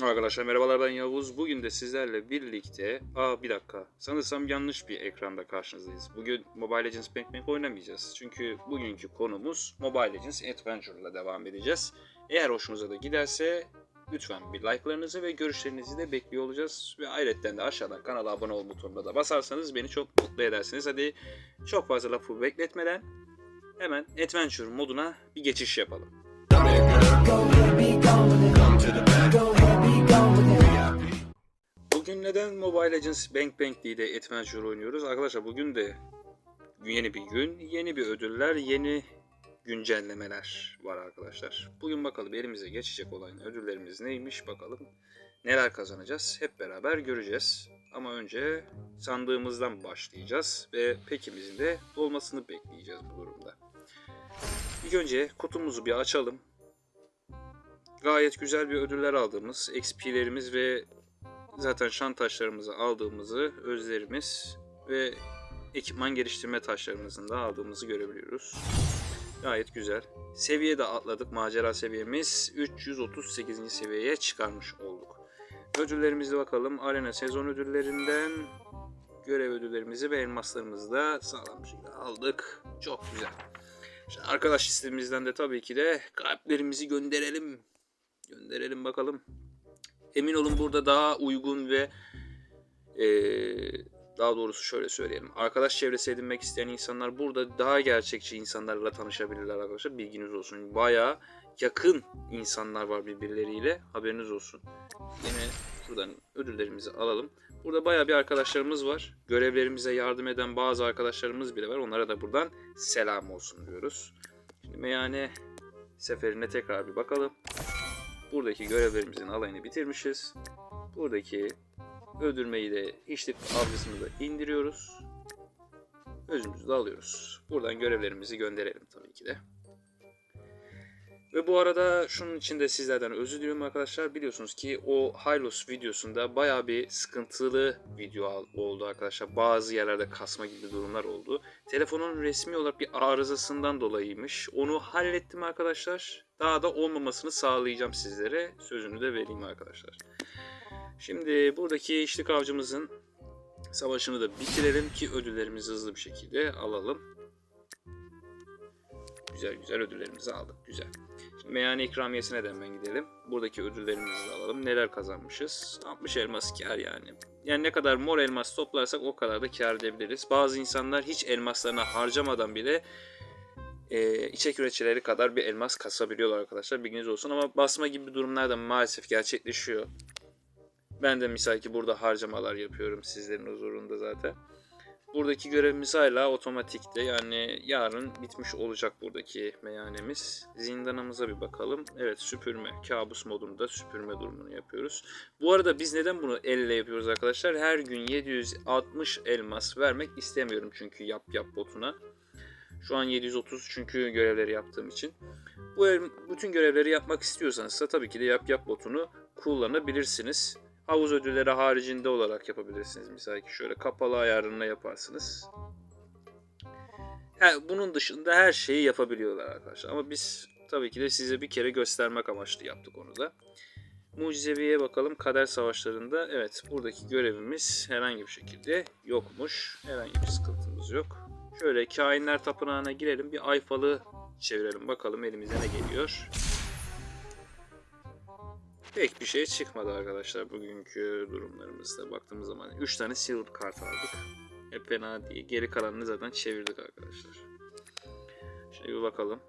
Arkadaşlar merhabalar ben Yavuz. Bugün de sizlerle birlikte... Aa bir dakika. Sanırsam yanlış bir ekranda karşınızdayız. Bugün Mobile Legends Bank Bank oynamayacağız. Çünkü bugünkü konumuz Mobile Legends Adventure ile devam edeceğiz. Eğer hoşunuza da giderse lütfen bir like'larınızı ve görüşlerinizi de bekliyor olacağız. Ve ayrıca de aşağıdan kanala abone ol butonuna da basarsanız beni çok mutlu edersiniz. Hadi çok fazla lafı bekletmeden hemen Adventure moduna bir geçiş yapalım. Bugün neden Mobile Legends Bank Bank diye de Adventure oynuyoruz? Arkadaşlar bugün de yeni bir gün, yeni bir ödüller, yeni güncellemeler var arkadaşlar. Bugün bakalım elimize geçecek olan ödüllerimiz neymiş bakalım. Neler kazanacağız hep beraber göreceğiz. Ama önce sandığımızdan başlayacağız ve pekimizin de dolmasını bekleyeceğiz bu durumda. İlk önce kutumuzu bir açalım. Gayet güzel bir ödüller aldığımız, XP'lerimiz ve zaten şan taşlarımızı aldığımızı, özlerimiz ve ekipman geliştirme taşlarımızın da aldığımızı görebiliyoruz. Gayet güzel. Seviye de atladık. Macera seviyemiz 338. seviyeye çıkarmış olduk. Ödüllerimize bakalım. Arena sezon ödüllerinden görev ödüllerimizi ve elmaslarımızı da sağlam bir şekilde aldık. Çok güzel. İşte arkadaş listemizden de tabii ki de kalplerimizi gönderelim. Gönderelim bakalım. Emin olun burada daha uygun ve eee, daha doğrusu şöyle söyleyelim. Arkadaş çevresi edinmek isteyen insanlar burada daha gerçekçi insanlarla tanışabilirler arkadaşlar. Bilginiz olsun. Baya yakın insanlar var birbirleriyle. Haberiniz olsun. Yine şuradan ödüllerimizi alalım. Burada baya bir arkadaşlarımız var. Görevlerimize yardım eden bazı arkadaşlarımız bile var. Onlara da buradan selam olsun diyoruz. Şimdi meyhane seferine tekrar bir bakalım. Buradaki görevlerimizin alayını bitirmişiz. Buradaki öldürmeyi de içlik avcısını da indiriyoruz. Özümüzü de alıyoruz. Buradan görevlerimizi gönderelim tabii ki de. Ve bu arada şunun için de sizlerden özür diliyorum arkadaşlar. Biliyorsunuz ki o Hylos videosunda baya bir sıkıntılı video oldu arkadaşlar. Bazı yerlerde kasma gibi durumlar oldu. Telefonun resmi olarak bir arızasından dolayıymış. Onu hallettim arkadaşlar. Daha da olmamasını sağlayacağım sizlere. Sözünü de vereyim arkadaşlar. Şimdi buradaki içlik avcımızın savaşını da bitirelim ki ödüllerimizi hızlı bir şekilde alalım. Güzel güzel ödüllerimizi aldık. Güzel. Meyhane ikramiyesine de hemen gidelim. Buradaki ödüllerimizi de alalım. Neler kazanmışız? 60 elmas kar yani. Yani ne kadar mor elmas toplarsak o kadar da kar edebiliriz. Bazı insanlar hiç elmaslarını harcamadan bile e, içek üreticileri kadar bir elmas kasabiliyorlar arkadaşlar. Bilginiz olsun ama basma gibi durumlar da maalesef gerçekleşiyor. Ben de misal ki burada harcamalar yapıyorum sizlerin huzurunda zaten. Buradaki görevimiz hala otomatikte yani yarın bitmiş olacak buradaki meyhanemiz. Zindanımıza bir bakalım. Evet süpürme, kabus modunda süpürme durumunu yapıyoruz. Bu arada biz neden bunu elle yapıyoruz arkadaşlar? Her gün 760 elmas vermek istemiyorum çünkü yap yap botuna. Şu an 730 çünkü görevleri yaptığım için. Bu bütün görevleri yapmak istiyorsanız da tabii ki de yap yap botunu kullanabilirsiniz. Havuz ödülleri haricinde olarak yapabilirsiniz. Mesela ki şöyle kapalı ayarına yaparsınız. He, bunun dışında her şeyi yapabiliyorlar arkadaşlar. Ama biz tabii ki de size bir kere göstermek amaçlı yaptık onu da. Mucizeviye bakalım kader savaşlarında. Evet buradaki görevimiz herhangi bir şekilde yokmuş. Herhangi bir sıkıntımız yok. Şöyle kainler tapınağına girelim. Bir ayfalı çevirelim bakalım elimize ne geliyor. Pek bir şey çıkmadı arkadaşlar bugünkü durumlarımızda baktığımız zaman. 3 tane silver kart aldık. Hep fena değil. Geri kalanını zaten çevirdik arkadaşlar. Şimdi bir bakalım.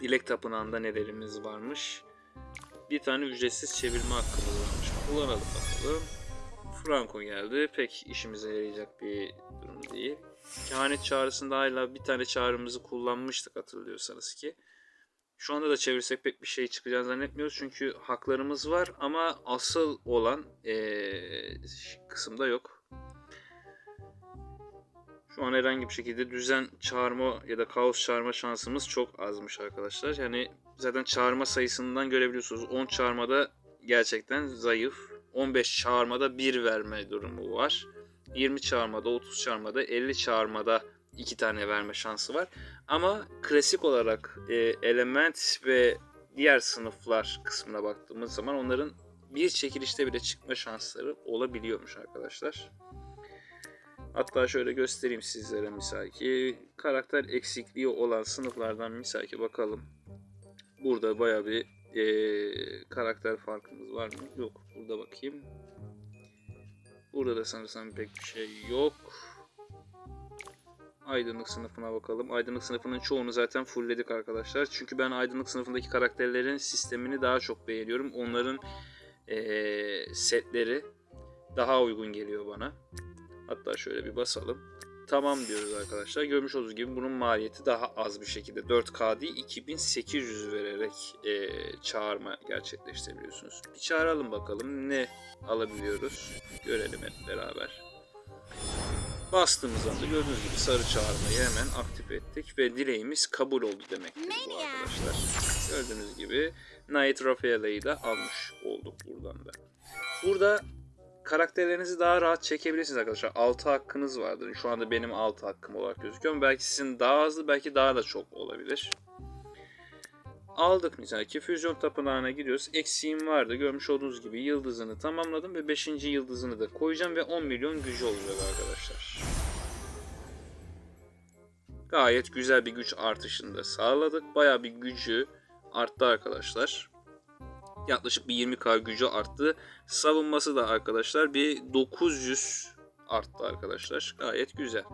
Dilek tapınağında nelerimiz varmış. Bir tane ücretsiz çevirme hakkımız varmış. Kullanalım bakalım. Franco geldi. Pek işimize yarayacak bir durum değil. Kehanet çağrısında hala bir tane çağrımızı kullanmıştık hatırlıyorsanız ki. Şu anda da çevirsek pek bir şey çıkacağını zannetmiyoruz. Çünkü haklarımız var ama asıl olan eee, kısımda yok. Şu an herhangi bir şekilde düzen çağırma ya da kaos çağırma şansımız çok azmış arkadaşlar. Yani zaten çağırma sayısından görebiliyorsunuz. 10 çağırmada gerçekten zayıf. 15 çağırmada 1 verme durumu var. 20 çağırmada, 30 çağırmada, 50 çağırmada 2 tane verme şansı var. Ama klasik olarak e, element ve diğer sınıflar kısmına baktığımız zaman onların bir çekilişte bile çıkma şansları olabiliyormuş arkadaşlar. Hatta şöyle göstereyim sizlere misal ki karakter eksikliği olan sınıflardan misal ki bakalım. Burada baya bir eee, karakter farkımız var mı? Yok. Burada bakayım. Burada da sanırsam pek bir şey yok. Aydınlık sınıfına bakalım. Aydınlık sınıfının çoğunu zaten fullledik arkadaşlar. Çünkü ben aydınlık sınıfındaki karakterlerin sistemini daha çok beğeniyorum. Onların eee, setleri daha uygun geliyor bana. Hatta şöyle bir basalım. Tamam diyoruz arkadaşlar. Görmüş olduğunuz gibi bunun maliyeti daha az bir şekilde 4K değil 2800 vererek eee, çağırma gerçekleştirebiliyorsunuz. Bir çağıralım bakalım ne alabiliyoruz. Görelim hep beraber. Bastığımız anda gördüğünüz gibi sarı çağırmayı hemen aktif ettik ve dileğimiz kabul oldu demektir bu arkadaşlar. Gördüğünüz gibi Knight Raphaela'yı da almış olduk buradan da. Burada karakterlerinizi daha rahat çekebilirsiniz arkadaşlar. 6 hakkınız vardır. Şu anda benim 6 hakkım olarak gözüküyor ama belki sizin daha hızlı belki daha da çok olabilir. Aldık mesela ki füzyon tapınağına gidiyoruz. Eksiğim vardı. Görmüş olduğunuz gibi yıldızını tamamladım ve 5. yıldızını da koyacağım ve 10 milyon gücü olacak arkadaşlar. Gayet güzel bir güç artışını da sağladık. Baya bir gücü arttı arkadaşlar. Yaklaşık bir 20k gücü arttı. Savunması da arkadaşlar bir 900 arttı arkadaşlar. Gayet güzel.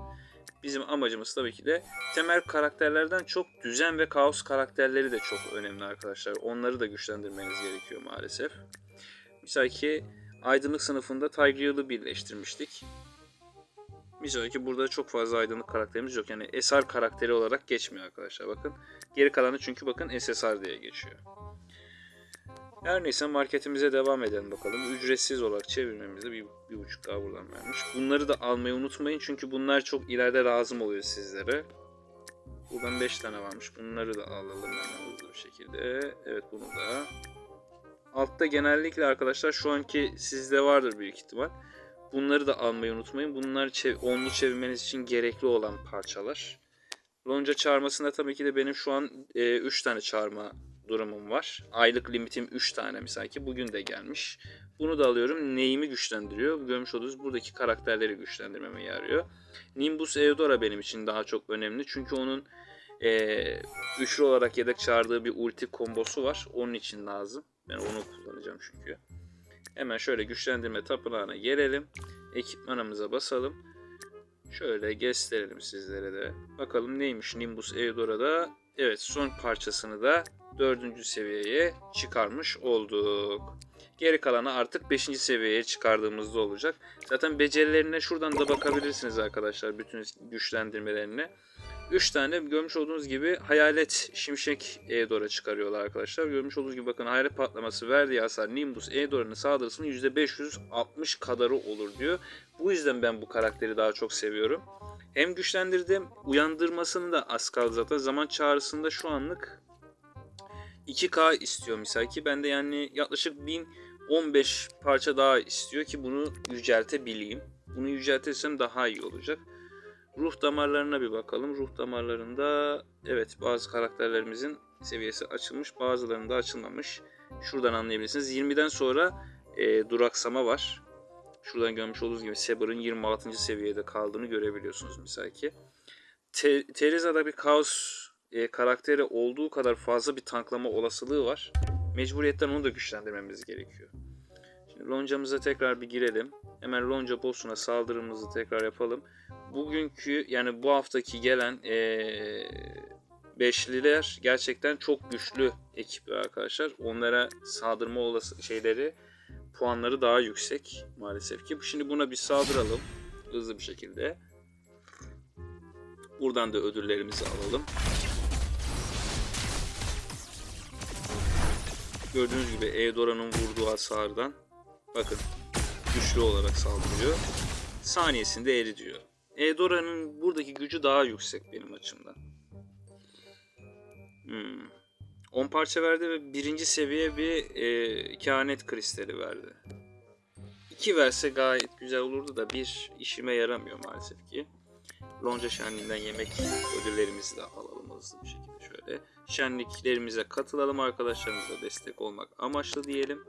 Bizim amacımız tabii ki de temel karakterlerden çok düzen ve kaos karakterleri de çok önemli arkadaşlar. Onları da güçlendirmeniz gerekiyor maalesef. Misal ki aydınlık sınıfında Tigreal'ı birleştirmiştik. Misal ki burada çok fazla aydınlık karakterimiz yok. Yani SR karakteri olarak geçmiyor arkadaşlar bakın. Geri kalanı çünkü bakın SSR diye geçiyor. Her neyse marketimize devam edelim bakalım. Ücretsiz olarak çevirmemizde bir, bir buçuk daha buradan vermiş. Bunları da almayı unutmayın çünkü bunlar çok ileride lazım oluyor sizlere. Buradan 5 tane varmış. Bunları da alalım hemen hızlı bir şekilde. Evet bunu da. Altta genellikle arkadaşlar şu anki sizde vardır büyük ihtimal. Bunları da almayı unutmayın. Bunlar çev onlu çevirmeniz için gerekli olan parçalar. Lonca çağırmasında tabii ki de benim şu an 3 tane çağırma durumum var. Aylık limitim 3 tane misal ki bugün de gelmiş. Bunu da alıyorum. Neyimi güçlendiriyor? Görmüş olduğunuz buradaki karakterleri güçlendirmeme yarıyor. Nimbus Eudora benim için daha çok önemli. Çünkü onun eee üçlü olarak yedek çağırdığı bir ulti kombosu var. Onun için lazım. Ben onu kullanacağım çünkü. Hemen şöyle güçlendirme tapınağına gelelim. Ekipmanımıza basalım. Şöyle gösterelim sizlere de. Bakalım neymiş Nimbus Eudora'da. Evet son parçasını da dördüncü seviyeye çıkarmış olduk. Geri kalanı artık 5. seviyeye çıkardığımızda olacak. Zaten becerilerine şuradan da bakabilirsiniz arkadaşlar. Bütün güçlendirmelerine. 3 tane görmüş olduğunuz gibi hayalet şimşek Eudora çıkarıyorlar arkadaşlar. Görmüş olduğunuz gibi bakın hayalet patlaması verdiği hasar Nimbus Eudora'nın saldırısının %560 kadarı olur diyor. Bu yüzden ben bu karakteri daha çok seviyorum. Hem güçlendirdim. Uyandırmasını da az kaldı zaten. Zaman çağrısında şu anlık 2K istiyor misal ki. Ben de yani yaklaşık 1015 parça daha istiyor ki bunu yüceltebileyim. Bunu yüceltirsem daha iyi olacak. Ruh damarlarına bir bakalım. Ruh damarlarında evet bazı karakterlerimizin seviyesi açılmış. Bazılarında açılmamış. Şuradan anlayabilirsiniz. 20'den sonra e, duraksama var. Şuradan görmüş olduğunuz gibi Saber'ın 26. seviyede kaldığını görebiliyorsunuz misal ki. Te- Teriza'da bir kaos e, karakteri olduğu kadar fazla bir tanklama olasılığı var. Mecburiyetten onu da güçlendirmemiz gerekiyor. Şimdi loncamıza tekrar bir girelim. Hemen lonca boss'una saldırımızı tekrar yapalım. Bugünkü yani bu haftaki gelen e, beşliler gerçekten çok güçlü ekip arkadaşlar. Onlara saldırma olası şeyleri puanları daha yüksek maalesef ki. Şimdi buna bir saldıralım hızlı bir şekilde. Buradan da ödüllerimizi alalım. Gördüğünüz gibi Eudora'nın vurduğu hasardan bakın güçlü olarak saldırıyor. Saniyesinde eri diyor. Eudora'nın buradaki gücü daha yüksek benim açımdan. Hmm. 10 parça verdi ve birinci seviye bir e, kehanet kristali verdi. 2 verse gayet güzel olurdu da bir işime yaramıyor maalesef ki. Lonca şenliğinden yemek ödüllerimizi de alalım hızlı bir şekilde şöyle. Şenliklerimize katılalım arkadaşlarımıza destek olmak amaçlı diyelim.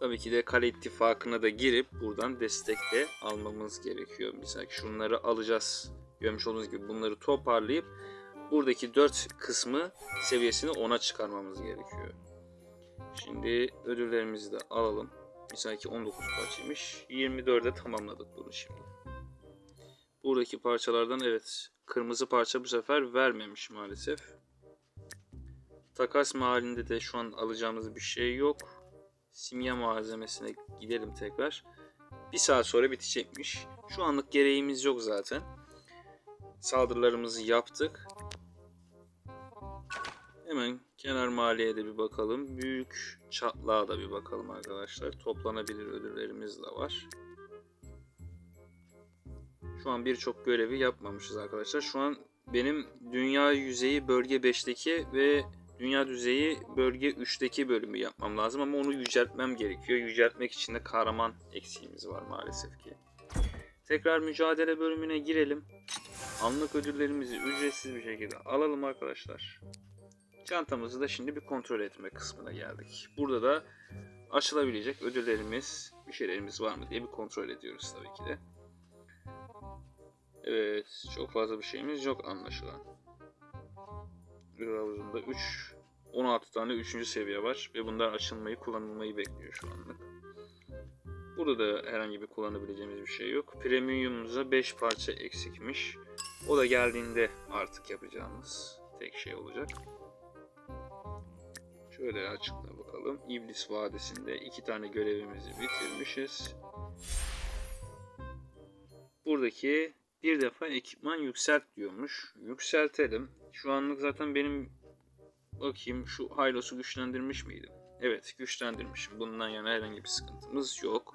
Tabii ki de kale ittifakına da girip buradan destek de almamız gerekiyor. Mesela şunları alacağız. Görmüş olduğunuz gibi bunları toparlayıp buradaki 4 kısmı seviyesini 10'a çıkarmamız gerekiyor. Şimdi ödüllerimizi de alalım. Mesela ki 19 parçaymış. 24'e tamamladık bunu şimdi. Buradaki parçalardan evet kırmızı parça bu sefer vermemiş maalesef. Takas mahallinde de şu an alacağımız bir şey yok. Simya malzemesine gidelim tekrar. Bir saat sonra bitecekmiş. Şu anlık gereğimiz yok zaten. Saldırılarımızı yaptık. Hemen kenar mahalleye de bir bakalım. Büyük çatlağa da bir bakalım arkadaşlar. Toplanabilir ödüllerimiz de var. Şu an birçok görevi yapmamışız arkadaşlar. Şu an benim dünya yüzeyi bölge 5'teki ve dünya düzeyi bölge 3'teki bölümü yapmam lazım ama onu yüceltmem gerekiyor. Yüceltmek için de kahraman eksiğimiz var maalesef ki. Tekrar mücadele bölümüne girelim. Anlık ödüllerimizi ücretsiz bir şekilde alalım arkadaşlar. Çantamızı da şimdi bir kontrol etme kısmına geldik. Burada da açılabilecek ödüllerimiz, bir şeylerimiz var mı diye bir kontrol ediyoruz tabii ki de. Evet, çok fazla bir şeyimiz yok anlaşılan. Bir havuzunda 3, 16 tane 3. seviye var ve bunlar açılmayı, kullanılmayı bekliyor şu anlık. Burada da herhangi bir kullanabileceğimiz bir şey yok. Premium'umuza 5 parça eksikmiş. O da geldiğinde artık yapacağımız tek şey olacak. Şöyle açıkla bakalım. İblis Vadisi'nde iki tane görevimizi bitirmişiz. Buradaki bir defa ekipman yükselt diyormuş. Yükseltelim. Şu anlık zaten benim bakayım şu Hylos'u güçlendirmiş miydim? Evet güçlendirmişim. Bundan yana herhangi bir sıkıntımız yok.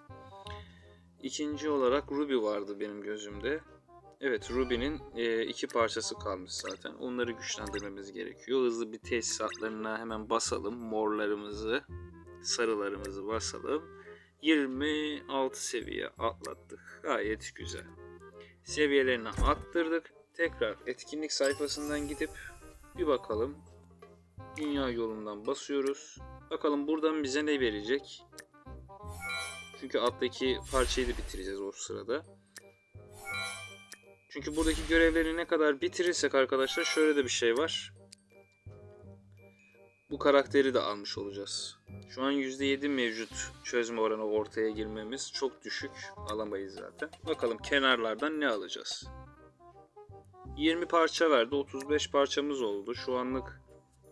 İkinci olarak Ruby vardı benim gözümde. Evet Ruby'nin e, iki parçası kalmış zaten. Onları güçlendirmemiz gerekiyor. Hızlı bir tesisatlarına hemen basalım. Morlarımızı, sarılarımızı basalım. 26 seviye atlattık. Gayet güzel. Seviyelerini arttırdık. Tekrar etkinlik sayfasından gidip bir bakalım. Dünya yolundan basıyoruz. Bakalım buradan bize ne verecek? Çünkü alttaki parçayı da bitireceğiz o sırada. Çünkü buradaki görevleri ne kadar bitirirsek arkadaşlar şöyle de bir şey var. Bu karakteri de almış olacağız. Şu an %7 mevcut çözme oranı ortaya girmemiz çok düşük. Alamayız zaten. Bakalım kenarlardan ne alacağız. 20 parça verdi. 35 parçamız oldu. Şu anlık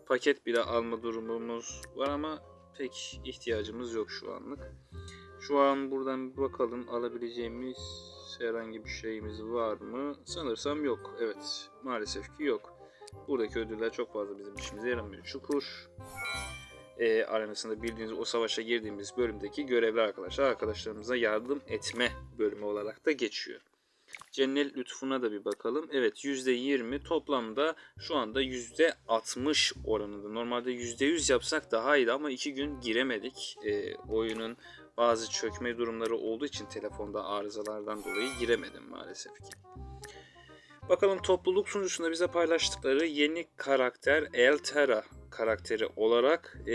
paket bile alma durumumuz var ama pek ihtiyacımız yok şu anlık. Şu an buradan bir bakalım alabileceğimiz herhangi bir şeyimiz var mı? Sanırsam yok. Evet maalesef ki yok. Buradaki ödüller çok fazla bizim işimize yaramıyor. Çukur e, arenasında bildiğiniz o savaşa girdiğimiz bölümdeki görevler arkadaşlar. Arkadaşlarımıza yardım etme bölümü olarak da geçiyor. Cennet lütfuna da bir bakalım. Evet %20 toplamda şu anda %60 oranında. Normalde %100 yapsak daha iyiydi ama 2 gün giremedik. E, oyunun bazı çökme durumları olduğu için telefonda arızalardan dolayı giremedim maalesef ki. Bakalım topluluk sunucusunda bize paylaştıkları yeni karakter Eltera karakteri olarak e,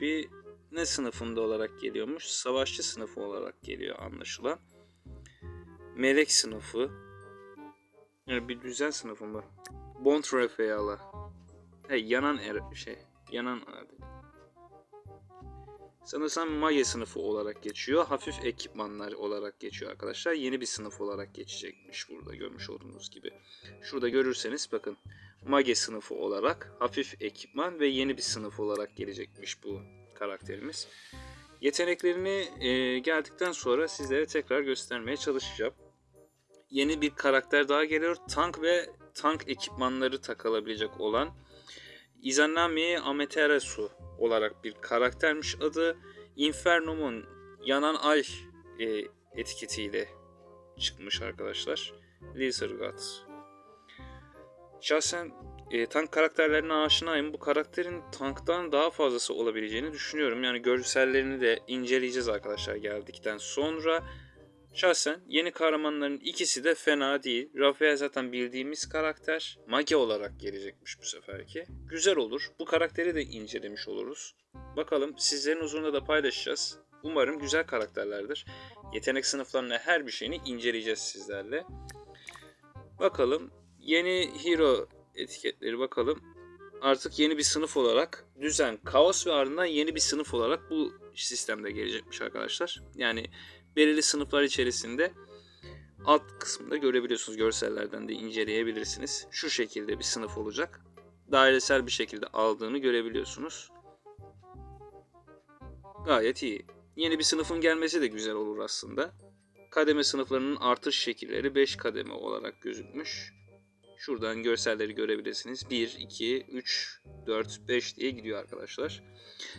bir ne sınıfında olarak geliyormuş? Savaşçı sınıfı olarak geliyor anlaşılan. Melek sınıfı. Yani bir düzen sınıfı mı? Bontrefeala. He yanan er şey. Yanan Sanırsam mage sınıfı olarak geçiyor. Hafif ekipmanlar olarak geçiyor arkadaşlar. Yeni bir sınıf olarak geçecekmiş burada görmüş olduğunuz gibi. Şurada görürseniz bakın. Mage sınıfı olarak hafif ekipman ve yeni bir sınıf olarak gelecekmiş bu karakterimiz. Yeteneklerini e, geldikten sonra sizlere tekrar göstermeye çalışacağım. Yeni bir karakter daha geliyor. Tank ve tank ekipmanları takılabilecek olan Izanami Amaterasu olarak bir karaktermiş adı. Inferno'nun yanan ay e, etiketiyle çıkmış arkadaşlar. Lizard Şahsen e, tank karakterlerine aşinayım. Bu karakterin tanktan daha fazlası olabileceğini düşünüyorum. Yani görsellerini de inceleyeceğiz arkadaşlar geldikten sonra. Şahsen yeni kahramanların ikisi de fena değil. Rafael zaten bildiğimiz karakter. Mage olarak gelecekmiş bu seferki. Güzel olur. Bu karakteri de incelemiş oluruz. Bakalım sizlerin huzurunda da paylaşacağız. Umarım güzel karakterlerdir. Yetenek sınıflarına her bir şeyini inceleyeceğiz sizlerle. Bakalım yeni hero etiketleri bakalım. Artık yeni bir sınıf olarak düzen, kaos ve ardından yeni bir sınıf olarak bu sistemde gelecekmiş arkadaşlar. Yani belirli sınıflar içerisinde alt kısmında görebiliyorsunuz. Görsellerden de inceleyebilirsiniz. Şu şekilde bir sınıf olacak. Dairesel bir şekilde aldığını görebiliyorsunuz. Gayet iyi. Yeni bir sınıfın gelmesi de güzel olur aslında. Kademe sınıflarının artış şekilleri 5 kademe olarak gözükmüş. Şuradan görselleri görebilirsiniz. 1, 2, 3, 4, 5 diye gidiyor arkadaşlar.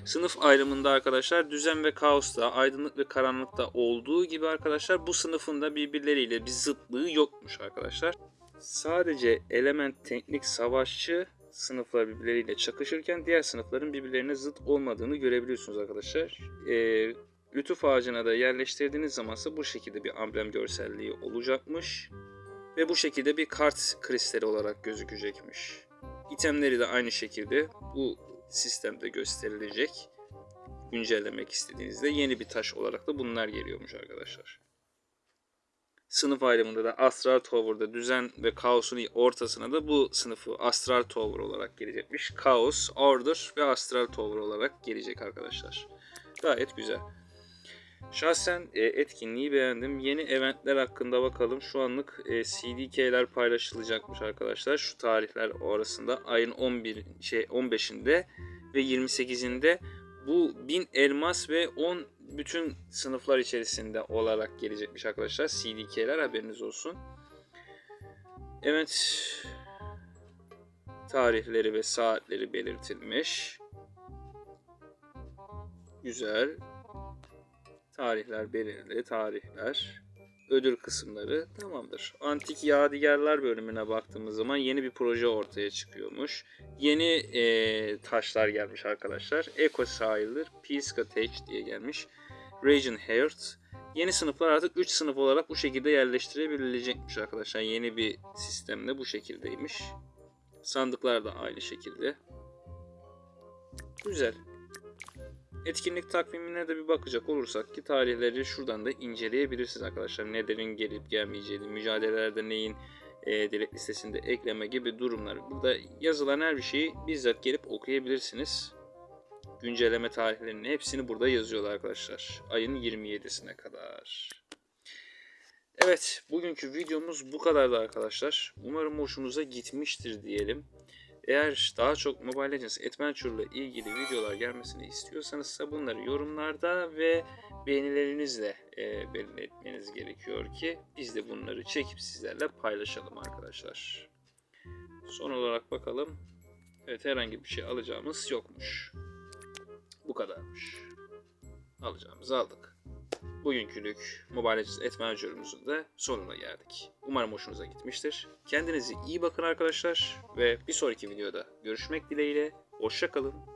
Sınıf ayrımında arkadaşlar düzen ve kaosta, aydınlık ve karanlıkta olduğu gibi arkadaşlar bu sınıfın da birbirleriyle bir zıtlığı yokmuş arkadaşlar. Sadece element teknik savaşçı sınıflar birbirleriyle çakışırken diğer sınıfların birbirlerine zıt olmadığını görebiliyorsunuz arkadaşlar. Ee, lütuf ağacına da yerleştirdiğiniz zamansa bu şekilde bir amblem görselliği olacakmış. Ve bu şekilde bir kart kristali olarak gözükecekmiş. İtemleri de aynı şekilde bu sistemde gösterilecek. Güncellemek istediğinizde yeni bir taş olarak da bunlar geliyormuş arkadaşlar. Sınıf ayrımında da Astral Tower'da düzen ve kaosun ortasına da bu sınıfı Astral Tower olarak gelecekmiş. Kaos, Order ve Astral Tower olarak gelecek arkadaşlar. Gayet güzel. Şahsen e, etkinliği beğendim. Yeni eventler hakkında bakalım. Şu anlık e, CDK'ler paylaşılacakmış arkadaşlar. Şu tarihler arasında ayın 11 şey 15'inde ve 28'inde bu 1000 elmas ve 10 bütün sınıflar içerisinde olarak gelecekmiş arkadaşlar. CDK'ler haberiniz olsun. Evet. Tarihleri ve saatleri belirtilmiş. Güzel. Tarihler belirli, tarihler. Ödül kısımları tamamdır. Antik Yadigarlar bölümüne baktığımız zaman yeni bir proje ortaya çıkıyormuş. Yeni e, taşlar gelmiş arkadaşlar. Eco Sahil'dir. Pisca Tech diye gelmiş. Region Heart. Yeni sınıflar artık 3 sınıf olarak bu şekilde yerleştirebilecekmiş arkadaşlar. Yeni bir sistemde bu şekildeymiş. Sandıklar da aynı şekilde. Güzel. Etkinlik takvimine de bir bakacak olursak ki tarihleri şuradan da inceleyebilirsiniz arkadaşlar. Nelerin gelip gelmeyeceğini, mücadelelerde neyin e, dilek listesinde ekleme gibi durumlar. Burada yazılan her bir şeyi bizzat gelip okuyabilirsiniz. Güncelleme tarihlerinin hepsini burada yazıyorlar arkadaşlar. Ayın 27'sine kadar. Evet, bugünkü videomuz bu kadardı arkadaşlar. Umarım hoşunuza gitmiştir diyelim. Eğer daha çok Mobile Legends Adventure ile ilgili videolar gelmesini istiyorsanız ise bunları yorumlarda ve beğenilerinizle e, belli etmeniz gerekiyor ki biz de bunları çekip sizlerle paylaşalım arkadaşlar. Son olarak bakalım. Evet herhangi bir şey alacağımız yokmuş. Bu kadarmış. Alacağımızı aldık. Bugünkülük Mobile Legends Adventure'ımızın da sonuna geldik. Umarım hoşunuza gitmiştir. Kendinize iyi bakın arkadaşlar ve bir sonraki videoda görüşmek dileğiyle. Hoşçakalın.